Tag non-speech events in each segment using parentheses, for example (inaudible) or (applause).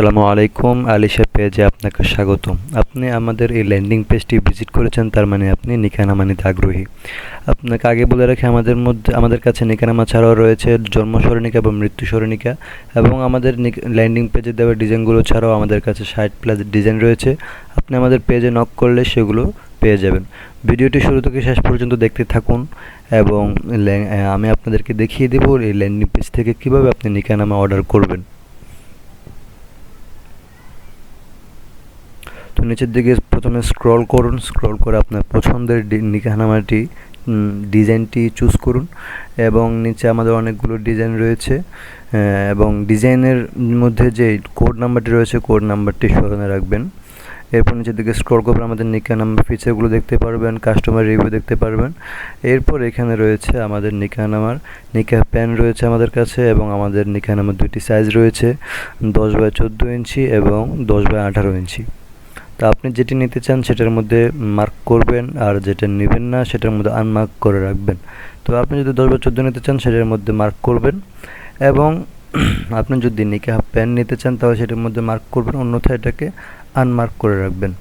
আসসালামু আলাইকুম আলিশা পেজে আপনাকে স্বাগতম। আপনি আমাদের এই ল্যান্ডিং পেজটি ভিজিট করেছেন, তার মানে আপনি নিকানামা নিতে আগ্রহী। আপনাকে আগে বলে রাখি, আমাদের মধ্যে আমাদের কাছে নিকানামা ছাড়াও রয়েছে জন্ম স্মরণিকা এবং মৃত্যু স্মরণিকা এবং আমাদের ল্যান্ডিং পেজে দেওয়া ডিজাইনগুলো ছাড়াও আমাদের কাছে ষাট প্লাস ডিজাইন রয়েছে। আপনি আমাদের পেজে নক করলে সেগুলো পেয়ে যাবেন। ভিডিওটি শুরু থেকে শেষ পর্যন্ত দেখতে থাকুন এবং আমি আপনাদেরকে দেখিয়ে দেব এই ল্যান্ডিং পেজ থেকে কীভাবে আপনি নিকানামা অর্ডার করবেন। তো নিচের দিকে প্রথমে স্ক্রল করুন স্ক্রল করে আপনার পছন্দের নিকাহনামাটি ডিজাইনটি চুজ করুন এবং নিচে আমাদের অনেকগুলো ডিজাইন রয়েছে এবং ডিজাইনের মধ্যে যে কোড নাম্বারটি রয়েছে কোড নাম্বারটি স্মরণে রাখবেন। এরপর নিচের দিকে স্ক্রল করবেন আমাদের নিকা নাম্বার ফিচারগুলো দেখতে পারবেন কাস্টমার রিভিউ দেখতে পারবেন। এরপর এখানে রয়েছে আমাদের নিকা নামার নিকা প্যান রয়েছে আমাদের কাছে এবং আমাদের নিকা নামার দুইটি সাইজ রয়েছে, দশ বাই চোদ্দ ইঞ্চি এবং দশ বাই আঠারো ইঞ্চি। তা আপনি যেটি নিতে চান সেটার মধ্যে মার্ক করবেন আর যেটা নেবেন না সেটার মধ্যে আনমার্ক করে রাখবেন। তো আপনি যদি দশ বা চোদ্দ নিতে চান সেটার মধ্যে মার্ক করবেন এবং (clears throat) আপনি যদি নিকা প্যান্ট নিতে চান তাহলে সেটার মধ্যে মার্ক করবেন, অন্যথায় এটাকে আনমার্ক করে রাখবেন।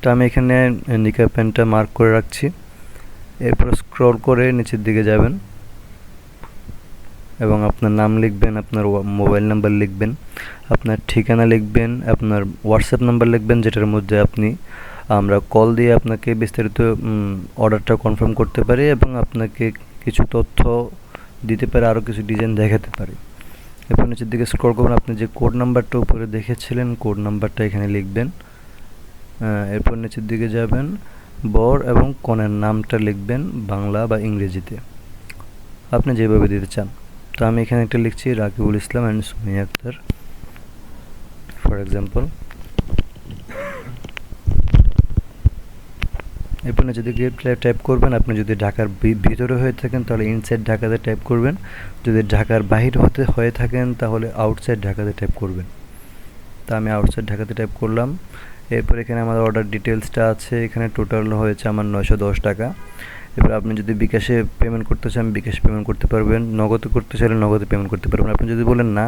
তো আমি এখানে নিকা প্যান্টটা মার্ক করে রাখছি। এরপর স্ক্রল করে নিচের দিকে যাবেন। এবং আপনার নাম লিখবেন, আপনার মোবাইল নাম্বার লিখবেন, আপনার ঠিকানা লিখবেন, আপনার হোয়াটসঅ্যাপ নাম্বার লিখবেন, যেটার মধ্যে আপনি, আমরা কল দিয়ে আপনাকে বিস্তারিত অর্ডারটা কনফার্ম করতে পারি এবং আপনাকে কিছু তথ্য দিতে পারে আরও কিছু ডিজাইন দেখাতে পারি। এরপর নিচের দিকে স্ক্রল করবেন আপনি যে কোড নাম্বারটা উপরে দেখেছিলেন কোড নাম্বারটা এখানে লিখবেন। এরপর নিচের দিকে যাবেন, বর এবং কনের নামটা লিখবেন বাংলা বা ইংরেজিতে। আপনি যেভাবে দিতে চান। তো আমি এখানে একটা লিখছি, Rakibul Islam and Sumi Akter. For example এরপর যদি টাইপ করবেন, আপনি যদি ঢাকার ভিতরে হয়ে থাকেন, তাহলে ইনসাইড ঢাকাতে টাইপ করবেন। যদি ঢাকার বাহির হতে হয়ে থাকেন, তাহলে আউটসাইড ঢাকাতে টাইপ করবেন। তা আমি আউটসাইড ঢাকাতে টাইপ করলাম। এরপর এখানে আমাদের অর্ডার ডিটেলসটা আছে। এখানে টোটাল হয়েছে আমার নয়শো দশ টাকা। এবার আপনি যদি বিকাশে পেমেন্ট করতে চান, বিকাশে পেমেন্ট করতে পারবেন। নগদে করতে চাইলে নগদে পেমেন্ট করতে পারবেন। আপনি যদি বলেন না,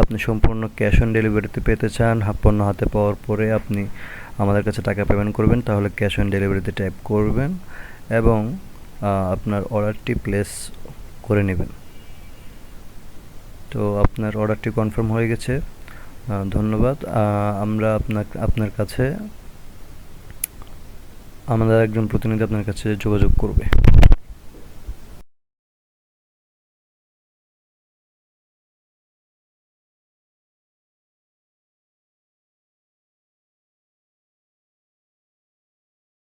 আপনি সম্পূর্ণ ক্যাশ অন ডেলিভারিতে পেতে চান পণ্য হাতে পাওয়ার পরে আপনি আমাদের কাছে টাকা পেমেন্ট করবেন, তাহলে ক্যাশ অন ডেলিভারিতে টাইপ করবেন এবং আপনার অর্ডারটি প্লেস করে নেবেন। তো আপনার অর্ডারটি কনফার্ম হয়ে গেছে। ধন্যবাদ। আমরা আপনার আপনার কাছে আমাদের একজন প্রতিনিধি আপনার কাছে যোগাযোগ করবে।